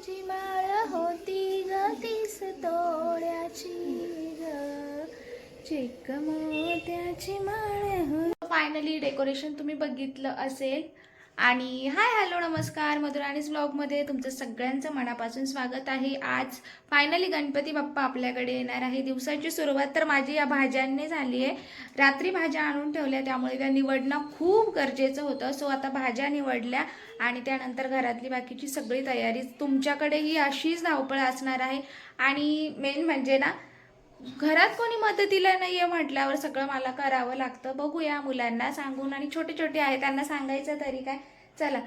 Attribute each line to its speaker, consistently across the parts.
Speaker 1: मोत्याची माळ होती ग तीस तोड्याची ग. चिक मोत्याची माळ फायनली डेकोरेशन तुम्ही बघितलं असेल. आणि हाय हॅलो नमस्कार. मधुराणीज ब्लॉगमध्ये तुमचं सगळ्यांचं मनापासून स्वागत आहे. आज फायनली गणपती बाप्पा आपल्याकडे येणार आहे. दिवसाची सुरुवात तर माझी या भाज्यांनी झाली आहे रात्री भाज्या आणून ठेवल्या त्यामुळे त्या निवडणं खूप गरजेचं होतं. सो आता भाज्या निवडल्या आणि त्यानंतर घरातली बाकीची सगळी तयारी तुमच्याकडेही अशीच धावपळ असणार आहे. आणि मेन म्हणजे ना घरात कोणी मदतीला नाही आहे म्हटल्यावर सगळं मला करावं लागतं. बघूया मुलांना सांगून आणि छोटे छोटे आहे त्यांना सांगायचं तरी काय? चला.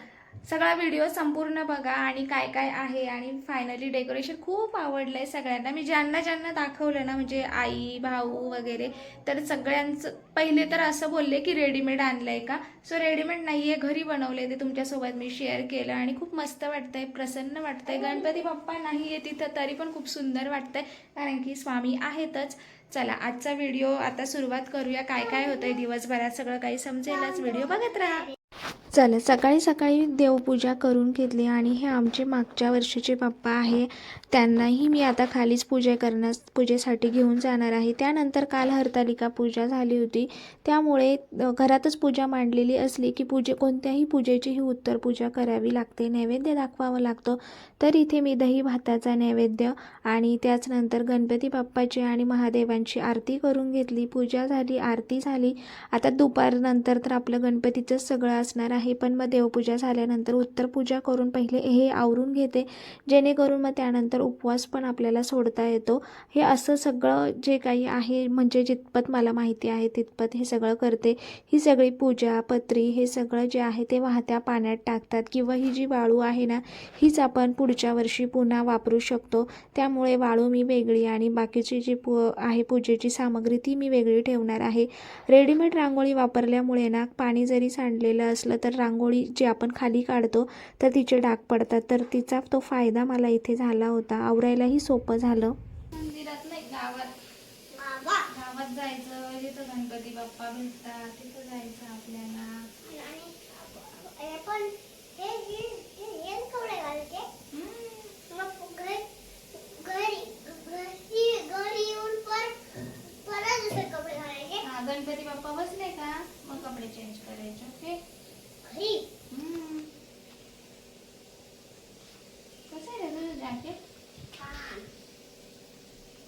Speaker 1: सगळा व्हिडिओ संपूर्ण बघा आणि काय काय आहे आणि फायनली डेकोरेशन खूप आवडलं आहे सगळ्यांना. मी ज्यांना ज्यांना दाखवलं ना म्हणजे आई भाऊ वगैरे तर सगळ्यांचं पहिले तर असं बोलले की रेडीमेड आणलं आहे का? सो रेडीमेड नाही आहे घरी बनवले ते तुमच्यासोबत मी शेअर केलं आणि खूप मस्त वाटतंय प्रसन्न वाटतंय. गणपती बाप्पा नाही आहे तिथं तरी पण खूप सुंदर वाटतंय कारण की स्वामी आहेतच. चला आजचा व्हिडिओ आता सुरुवात करूया. काय काय होतंय दिवसभरात सगळं काही समजेलच. व्हिडिओ बघत राहा. चला सकाळी सकाळी देवपूजा करून घेतली आणि हे आमचे मागच्या वर्षीचे पप्पा आहे. त्यांनाही मी आता खालीच पूजा करण्यास पूजेसाठी घेऊन जाणार आहे. त्यानंतर काल हरतालिका पूजा झाली होती. त्यामुळे घरातच पूजा मांडलेली असली की पूजे कोणत्याही पूजेची ही उत्तर पूजा करावी लागते. नैवेद्य दाखवावं लागतं. तर इथे मी दही भाताचा नैवेद्य आणि त्याचनंतर गणपती बाप्पाची आणि महादेवांची आरती करून घेतली. पूजा झाली आरती झाली. आता दुपारनंतर तर आपलं गणपतीचंच सगळं असणार आहे. पण मग देवपूजा झाल्यानंतर उत्तर पूजा करून पहिले हे आवरून घेते. जेणेकरून मग त्यानंतर उपवास पण आपल्याला सोडता येतो. हे असं सगळं जे काही आहे म्हणजे जितपत मला माहिती आहे तितपत हे सगळं करते. ही सगळी पूजा पत्री हे सगळं जे आहे ते वाहत्या पाण्यात टाकतात. किंवा ही जी वाळू आहे ना हीच आपण पुढच्या वर्षी पुन्हा वापरू शकतो. त्यामुळे वाळू मी वेगळी आणि बाकीची जी पू आहे पूजेची सामग्री ती मी वेगळी ठेवणार आहे. रेडीमेड रांगोळी वापरल्यामुळे ना पाणी जरी सांडलेलं असलं तर रांगोळी जी आपण खाली काढतो तर तिचे डाग पडतात. तर तिचा तो फायदा मला इथे झाला होता. आवरायलाही सोपं झालं. मंदिरात नाही गावात गावात जायचं. गणपती बाप्पा भेटतात तिथं जायचं आपल्याला
Speaker 2: पण हे हे हे कपडे घालते मग घरी घरी घरी घरी येऊन पर परत दुसरे कपडे घालायचे
Speaker 1: हा गणपती बाप्पा बसले का मग कपडे चेंज करायचे ओके
Speaker 2: घरी
Speaker 1: कसं आहे रे तुझं जॅकेट
Speaker 2: छान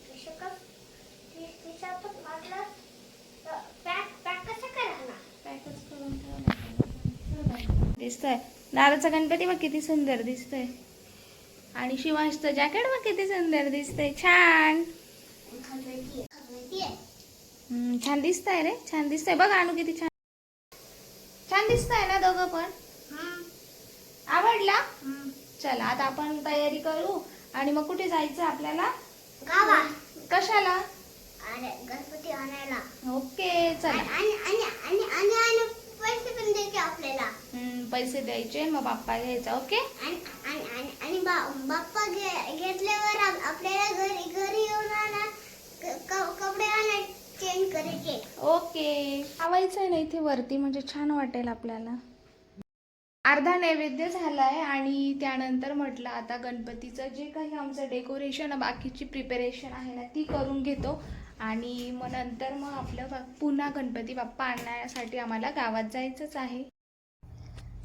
Speaker 2: कसं का तिचा पण वाटलं पॅक पॅक कसं करायला
Speaker 1: पॅकच करून ठेवलं दिसतंय. दाराचा गणपती बघ किती सुंदर दिसतोय. आणि शिवांशचं जॅकेट बघ किती सुंदर दिसतंय. छान. छान दिसतंय रे. छान दिसतंय. बघ आणू किती छान. छान दिसतंय ना दोघं पण? आवडला? चला आता आपण तयारी करू. आणि मग कुठे जायचं आपल्याला? कशाला?
Speaker 2: अरे गणपती आणायला.
Speaker 1: ओके चला
Speaker 2: आणि आणि आणि आणि आणि पैसे पण द्यायचे आपल्याला
Speaker 1: हम्म, पैसे द्यायचे मग बाप्पा घ्यायचा ओके?
Speaker 2: आणि बाप्पा घेतल्यावर आप- आपल्याला घरी घरी येऊन कपडे चेंज करायचे.
Speaker 1: ओके. आवायचं आहे ना इथे वरती म्हणजे छान वाटेल आपल्याला. अर्धा नैवेद्य झालाय आणि त्यानंतर म्हटलं आता गणपतीचं जे काही आमचं डेकोरेशन बाकीची प्रिपरेशन आहे ना ती करून घेतो. आणि मग नंतर मग आपलं पुन्हा गणपती बाप्पा आणण्यासाठी आम्हाला गावात जायचंच आहे.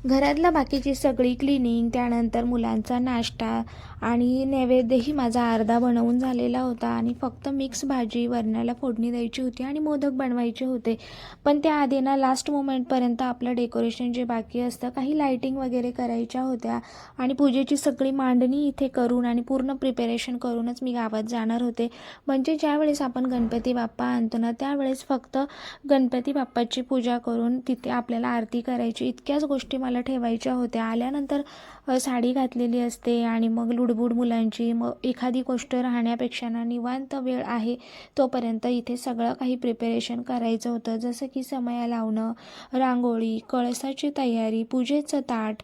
Speaker 1: घरातला बाकीची सगळी क्लिनिंग त्यानंतर मुलांचा नाश्ता आणि नैवेद्यही माझा अर्धा बनवून झालेला होता आणि फक्त मिक्स भाजी वरणाला फोडणी द्यायची होती आणि मोदक बनवायचे होते. पण त्याआधी ना लास्ट मोमेंटपर्यंत आपलं डेकोरेशन जे बाकी असतं काही लाईटिंग वगैरे करायच्या होत्या आणि पूजेची सगळी मांडणी इथे करून आणि पूर्ण प्रिपेरेशन करूनच मी गावात जाणार होते. म्हणजे ज्यावेळेस आपण गणपती बाप्पा आणतो ना त्यावेळेस फक्त गणपती बाप्पाची पूजा करून तिथे आपल्याला आरती करायची. इतक्याच गोष्टी मला ठेवायच्या होत्या. आल्यानंतर साडी घातलेली असते आणि मग लुडबुड मुलांची मग एखादी गोष्ट राहण्यापेक्षा ना निवांत वेळ आहे तोपर्यंत इथे सगळं काही प्रिपेरेशन करायचं होतं. जसं की समया लावणं रांगोळी कळसाची तयारी पूजेचं ताट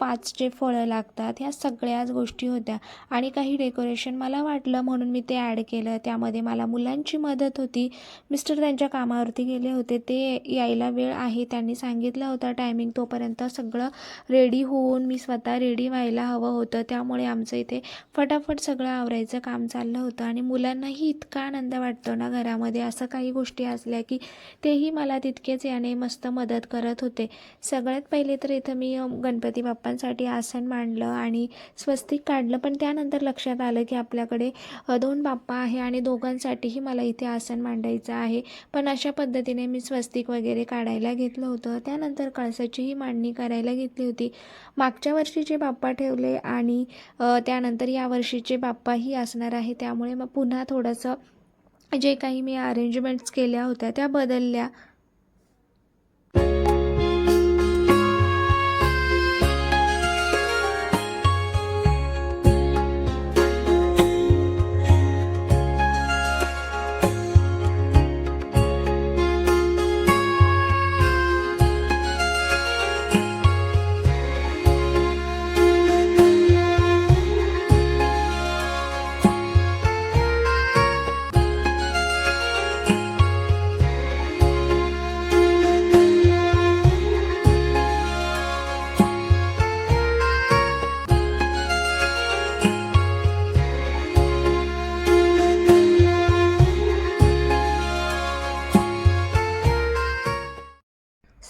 Speaker 1: पाचचे फळं लागतात ह्या सगळ्याच गोष्टी होत्या. आणि काही डेकोरेशन मला वाटलं म्हणून मी ते ॲड केलं. त्यामध्ये मला मुलांची मदत होती. मिस्टर त्यांच्या कामावरती गेले होते. ते यायला वेळ आहे त्यांनी सांगितलं होतं टायमिंग तोपर्यंत सगळं रेडी होऊन मी स्वतः रेडी व्हायला हवं होतं. त्यामुळे आमचं इथे फटाफट सगळं आवरायचं काम चाललं होतं. आणि मुलांनाही इतका आनंद वाटतो ना घरामध्ये. असं काही गोष्टी असल्या की तेही मला तितकेच याने मस्त मदत करत होते. सगळ्यात पहिले तर इथं मी गणपती गणपती बाप्पांसाठी आसन मांडलं आणि स्वस्तिक काढलं. पण त्यानंतर लक्षात आलं की आपल्याकडे दोन बाप्पा आहे आणि दोघांसाठीही मला इथे आसन मांडायचं आहे. पण अशा पद्धतीने मी स्वस्तिक वगैरे काढायला घेतलं होतं. त्यानंतर कळसाचीही मांडणी करायला घेतली होती. मागच्या वर्षीचे बाप्पा ठेवले आणि त्यानंतर या वर्षीचे बाप्पाही असणार आहे. त्यामुळे मग पुन्हा थोडंसं जे काही मी अरेंजमेंट्स केल्या होत्या त्या बदलल्या.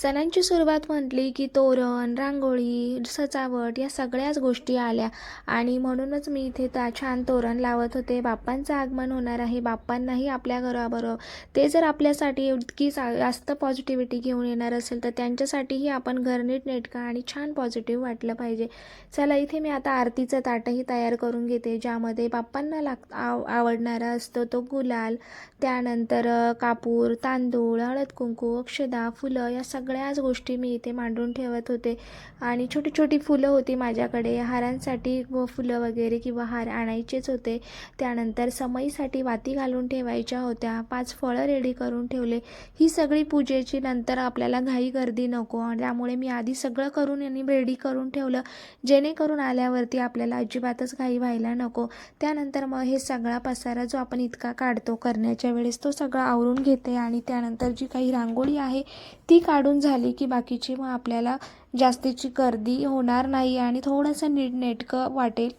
Speaker 1: सणांची सुरुवात म्हटली की तोरण रांगोळी सजावट या सगळ्याच गोष्टी आल्या. आणि म्हणूनच मी इथे त्या छान तोरण लावत होते. बाप्पांचं आगमन होणार आहे. बाप्पांनाही आपल्या घराबरोबर ते जर आपल्यासाठी इतकी जास्त पॉझिटिव्हिटी घेऊन येणार असेल तर त्यांच्यासाठीही आपण घर नीटनेटकं आणि छान पॉझिटिव्ह वाटलं पाहिजे. चला इथे मी आता आरतीचं ताटही तयार करून घेते ज्यामध्ये बाप्पांना लाग आव आवडणारा असतो तो गुलाल त्यानंतर कापूर तांदूळ हळद कुंकू अक्षदा फुलं या सगळ्या सगळ्याच गोष्टी मी इथे मांडून ठेवत होते. आणि छोटी छोटी फुलं होती माझ्याकडे. हारांसाठी व फुलं वगैरे किंवा हार आणायचेच होते. त्यानंतर समईसाठी वाती घालून ठेवायच्या होत्या. पाच फळं रेडी करून ठेवले. ही सगळी पूजेची नंतर आपल्याला घाई गर्दी नको. आणि त्यामुळे मी आधी सगळं करून यांनी रेडी करून ठेवलं. जेणेकरून आल्यावरती आपल्याला अजिबातच घाई व्हायला नको. त्यानंतर मग हे सगळा पसारा जो आपण इतका काढतो करण्याच्या वेळेस तो सगळा आवरून घेते. आणि त्यानंतर जी काही रांगोळी आहे ती काढून झाली की बाकीची मग आपल्याला जास्तीची गर्दी होणार नाही आणि थोडंसं नीटनेटकं वाटेल.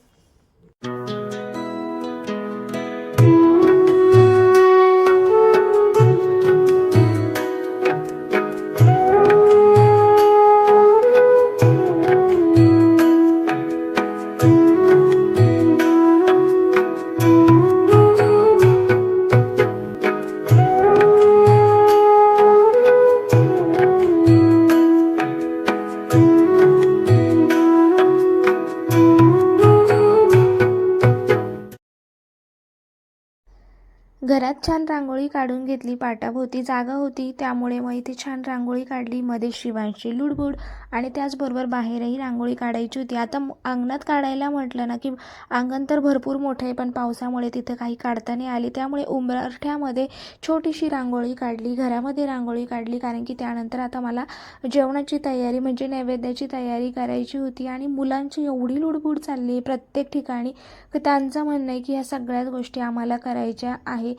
Speaker 1: घरात छान रांगोळी काढून घेतली. पाटाभोवती जागा होती. त्यामुळे मग इथे छान रांगोळी काढली. मध्ये शिवांशी लुडबुड आणि त्याचबरोबर बाहेरही रांगोळी काढायची होती. आता अंगणात काढायला म्हटलं ना की अंगण तर भरपूर मोठं आहे पण पावसामुळे तिथं काही काढता नाही आली. त्यामुळे उंबरठ्यामध्ये छोटीशी रांगोळी काढली. घरामध्ये रांगोळी काढली. कारण की त्यानंतर आता मला जेवणाची तयारी म्हणजे नैवेद्याची तयारी करायची होती. आणि मुलांची एवढी लुडबुड चालली आहे प्रत्येक ठिकाणी. त्यांचं म्हणणं आहे की ह्या सगळ्याच गोष्टी आम्हाला करायच्या आहे.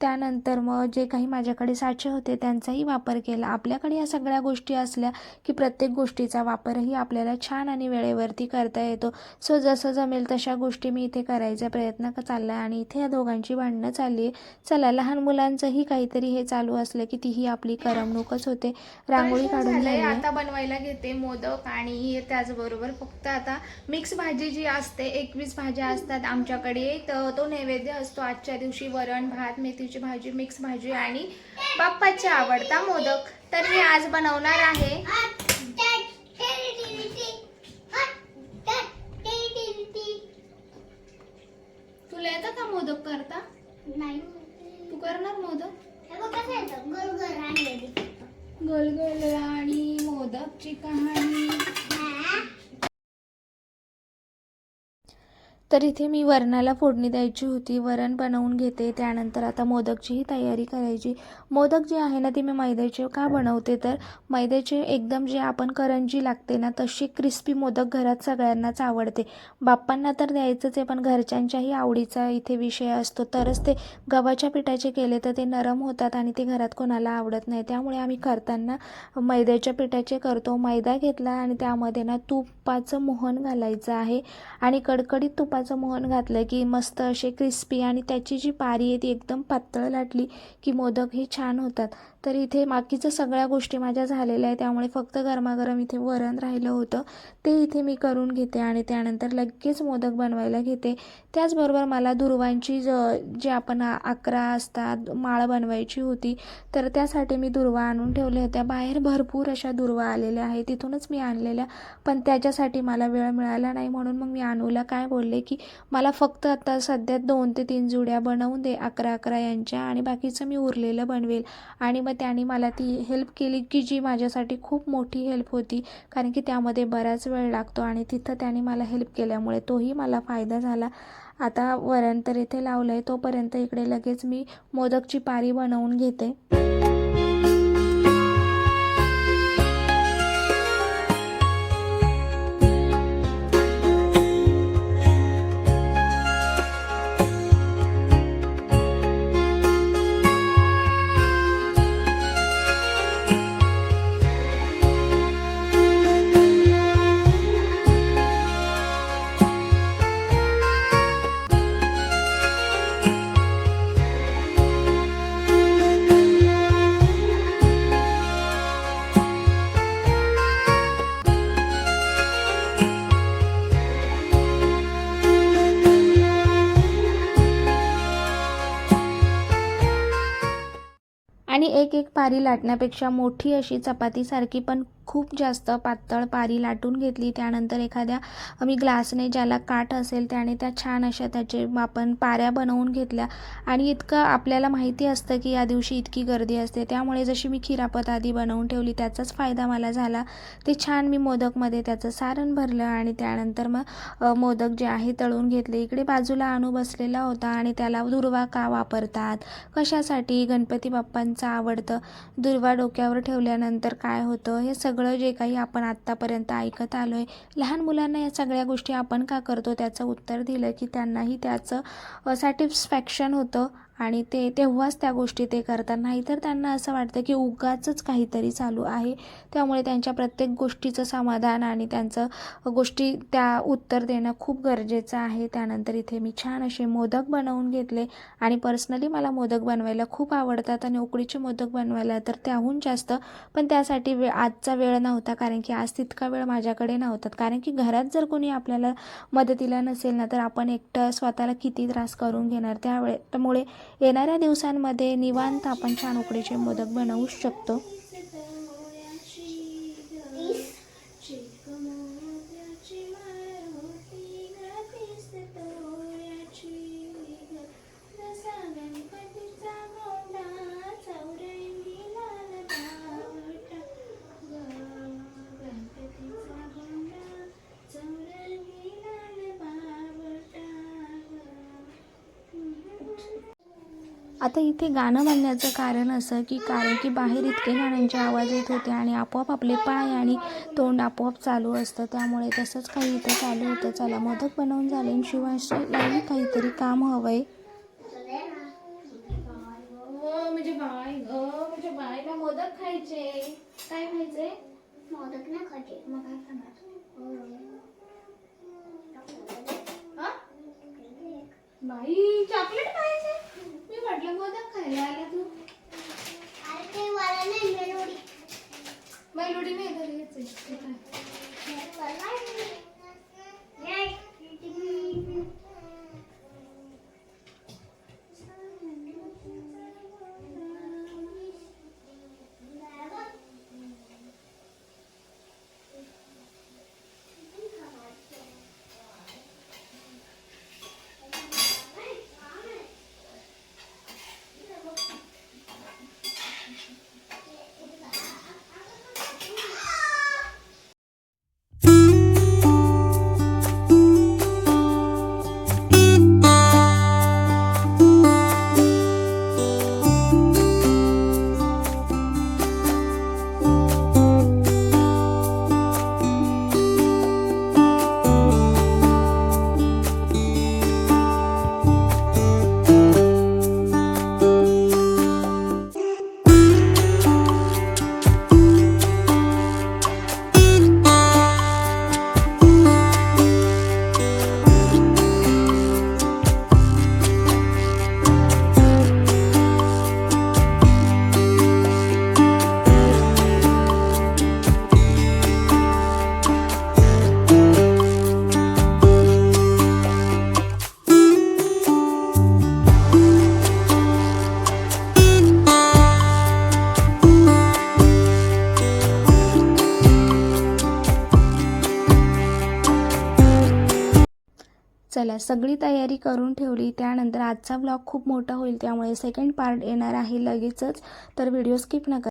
Speaker 1: त्यानंतर मग जे काही माझ्याकडे साचे होते त्यांचाही वापर केला. आपल्याकडे या सगळ्या गोष्टी असल्या की प्रत्येक गोष्टीचा वापरही आपल्याला छान आणि वेळेवरती करता येतो. सो जसं जमेल तशा गोष्टी मी इथे करायचा प्रयत्न चालला आहे आणि इथे या दोघांची भांडणं चालली आहे चला लहान मुलांचंही काहीतरी हे चालू असलं की तीही आपली करमणूकच होते. रांगोळी काढून झाली.
Speaker 3: आता बनवायला घेते मोदक आणि त्याचबरोबर फक्त आता मिक्स भाजी जी असते एकवीस भाज्या असतात आमच्याकडे. तर तो नैवेद्य असतो. आजच्या दिवशी वरण भात मेथीची भाजी मिक्स भाजी आणि बाप्पाचा आवडता मोदक. तर मी आज बनवणार आहे तुला येतं का मोदक करता?
Speaker 2: नाही.
Speaker 3: तू करणार मोदक?
Speaker 2: हे बघ कसं येतं. गोल गोल रांगोळी
Speaker 3: गोल गोल आणि मोदकची कहाणी.
Speaker 1: तर इथे मी वरणाला फोडणी द्यायची होती. वरण बनवून घेते. त्यानंतर आता मोदकचीही तयारी करायची. मोदक जे आहे ना ते मी मैद्याचे का बनवते? तर मैद्याचे एकदम जे आपण करंजी लागते ना तशी क्रिस्पी मोदक घरात सगळ्यांनाच आवडते. बाप्पांना तर द्यायचंच आहे पण घरच्यांच्याही आवडीचा इथे विषय असतो. तरच ते गव्हाच्या पिठाचे केले तर ते नरम होतात आणि ते घरात कोणाला आवडत नाही. त्यामुळे आम्ही करताना मैद्याच्या पिठाचे करतो. मैदा घेतला आणि त्यामध्ये ना तुपाचं मोहन घालायचं आहे आणि कडकडीत तुपाचं मोहन घातलं की मस्त असे क्रिस्पी आणि त्याची जी पारी आहे ती एकदम पातळ लाटली की मोदक हे छान होतात. तर इथे बाकीचं सगळ्या गोष्टी माझ्या झालेल्या आहे त्यामुळे फक्त गरमागरम इथे वरण राहिलं होतं. ते इथे मी करून घेते आणि त्यानंतर लगेच मोदक बनवायला घेते. त्याचबरोबर मला दुर्वांची ज जे आपण अकरा असतात माळ बनवायची होती तर त्यासाठी मी दुर्वा आणून ठेवल्या होत्या. बाहेर भरपूर अशा दुर्वा आलेल्या आहेत. तिथूनच मी आणलेल्या. पण त्याच्यासाठी मला वेळ मिळाला नाही. म्हणून मग मी अनूला काय बोलले की मला फक्त आता सध्या दोन ते तीन जुड्या बनवून दे अकरा अकरा यांच्या आणि बाकीचं मी उरलेलं बनवेल. आणि मग त्याने मला ती हेल्प केली की जी माझ्यासाठी खूप मोठी हेल्प होती. कारण की त्यामध्ये बराच वेळ लागतो आणि तिथं त्याने मला हेल्प केल्यामुळे तोही मला फायदा झाला. आता वरण तर इथे लावलं आहे तोपर्यंत इकडे लगेच मी मोदकची पारी बनवून घेते. एक एक पारी लाटण्यापेक्षा मोठी अशी चपातीसारखी पण खूप जास्त पातळ पारी लाटून घेतली. त्यानंतर एखाद्या मी ग्लासने ज्याला काठ असेल त्याने त्या छान अशा त्याचे आपण पाऱ्या बनवून घेतल्या. आणि इतकं आपल्याला माहिती असतं की या दिवशी इतकी गर्दी असते. त्यामुळे जशी मी खिरापत आधी बनवून ठेवली त्याचाच फायदा मला झाला. ते छान मी मोदकमध्ये त्याचं सारण भरलं आणि त्यानंतर मग मोदक जे आहे तळून घेतले. इकडे बाजूला अणू बसलेला होता आणि त्याला दुर्वा का वापरतात? कशासाठी? गणपती बाप्पांचं आवडतं दुर्वा डोक्यावर ठेवल्यानंतर काय होतं? हे सगळं जे काही आपण आत्तापर्यंत ऐकत आलो आहे लहान मुलांना या सगळ्या गोष्टी आपण का करतो? त्याचं उत्तर दिलं की त्यांनाही त्याचं सॅटिस्फॅक्शन होतं. आणि ते तेव्हाच त्या गोष्टी ते करतात. नाहीतर त्यांना असं वाटतं की उगाचच काहीतरी चालू आहे. त्यामुळे त्यांच्या प्रत्येक गोष्टीचं समाधान आणि त्यांचं गोष्टी त्या उत्तर देणं खूप गरजेचं आहे. त्यानंतर इथे मी छान असे मोदक बनवून घेतले आणि पर्सनली मला मोदक बनवायला खूप आवडतात आणि उकडीचे मोदक बनवायला तर त्याहून जास्त. पण त्यासाठी वे आजचा वेळ नव्हता कारण की आज तितका वेळ माझ्याकडे नव्हता. कारण की घरात जर कोणी आपल्याला मदतीला नसेल ना तर आपण एकटं स्वतःला किती त्रास करून घेणार त्यावेळे त्यामुळे येणाऱ्या दिवसांमध्ये निवांत आपण छान उकडीचे मोदक बनवू शकतो. आता इथे गाणं म्हणण्याचं कारण असं की कारण की बाहेर इतके गाण्यांचे आवाज येत होते आणि आपोआप आपले पाय आणि तोंड आपोआप चालू असतं. त्यामुळे तसंच काही इथे चालू होतं. चला मोदक बनवून झाले आणि काहीतरी काम हवं आहे म्हणजे ग म्हणजे बायला मोदक खायचे. काय खायचे
Speaker 2: मोदक ना खाते
Speaker 1: मग काय खाणार? हा? बाई चॉकलेट म्हटलं मोदक खायला आला तू
Speaker 2: अरे ते वाला नाही मेलोडी.
Speaker 1: मेलोडी नाही घरी. सगळी तयारी करून ठेवली. त्यानंतर आजचा ब्लॉग खूप मोठा होईल त्यामुळे सेकंड पार्ट येणार आहे लगेचच. तर व्हिडिओ स्किप नका